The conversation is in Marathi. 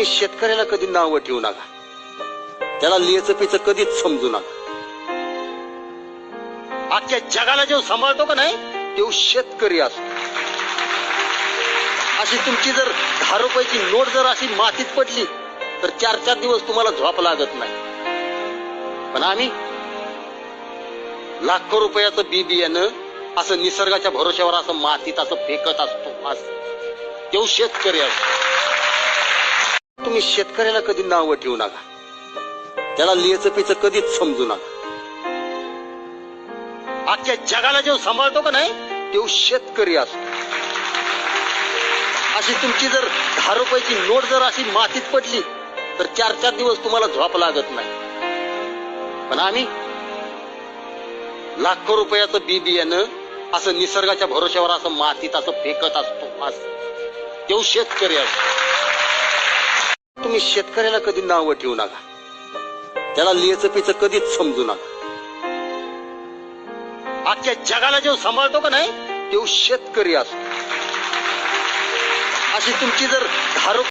तुम्ही शेतकऱ्याला कधी नावं ठेवू नका. त्याला लिहायचं पिचं कधीच समजू नका. आजच्या जगाला जेव्हा सांभाळतो का नाही तेव्हा शेतकरी असतो. अशी तुमची जर दहा रुपयाची नोट जर अशी मातीत पडली तर चार चार दिवस तुम्हाला झोप लागत नाही. पण आम्ही लाखो रुपयाचं बी बियाणं असं निसर्गाच्या भरोश्यावर असं मातीत असं फेकत असतो. असं. तेव्हा शेतकरी असतो. तुम्ही शेतकऱ्याला कधी नावं ठेवू नका. त्याला लिहायचं पिचं कधीच समजू नका. आजच्या जगाला जेव्हा सांभाळतो का नाही तेव्हा शेतकरी असतो. अशी तुमची जर दहा रुपयाची नोट जर अशी मातीत पडली तर चार चार दिवस तुम्हाला झोप लागत नाही. पण आम्ही लाखो रुपयाचं बी बियाणं असं निसर्गाच्या भरोश्यावर असं मातीत असं फेकत असतो असं तेव्हा शेतकरी असतो. तुम्ही शेतकऱ्याला कधी नावं ठेवू नका. त्याला लिहायचं कधीच समजू नका. आजच्या जगाला जेव्हा सांभाळतो का नाही तेव्हा शेतकरी असतो. अशी तुमची जर धारो